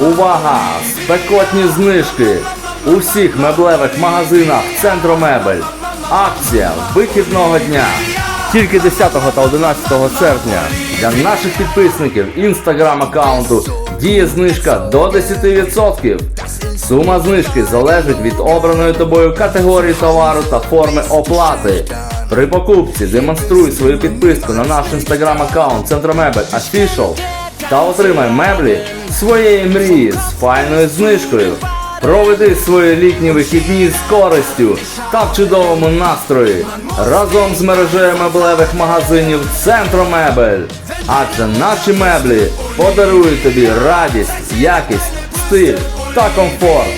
Увага! Спекотні знижки у всіх меблевих магазинах Центру Мебель. Акція вихідного дня. Тільки 10 та 11 серпня для наших підписників інстаграм аккаунту діє знижка до 10%. Сума знижки залежить від обраної тобою категорії товару та форми оплати. При покупці демонструй свою підписку на наш інстаграм аккаунт Центромебель Official та отримай меблі своєї мрії з файною знижкою. Проведи свої літні вихідні з користю та в чудовому настрої разом з мережею меблевих магазинів Центромебель. Адже наші меблі подарують тобі радість, якість, стиль та комфорт.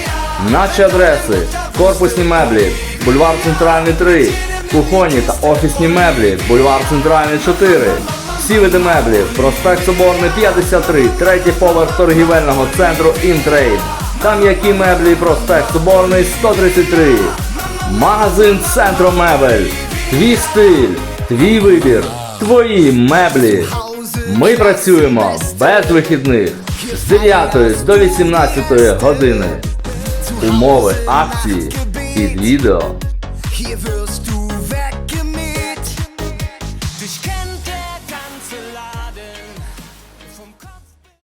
Наші адреси корпусні меблі, бульвар Центральний 3, кухонні та офісні меблі, бульвар Центральний 4. Всі види меблів, проспект Соборний 53, третій поверх торгівельного центру Інтрейд. Там які меблі, проспект Соборний 133. Магазин Центро Мебель. Твій стиль, твій вибір, твої меблі. Ми працюємо без вихідних з 9 до 18 години. Умови акції під відео.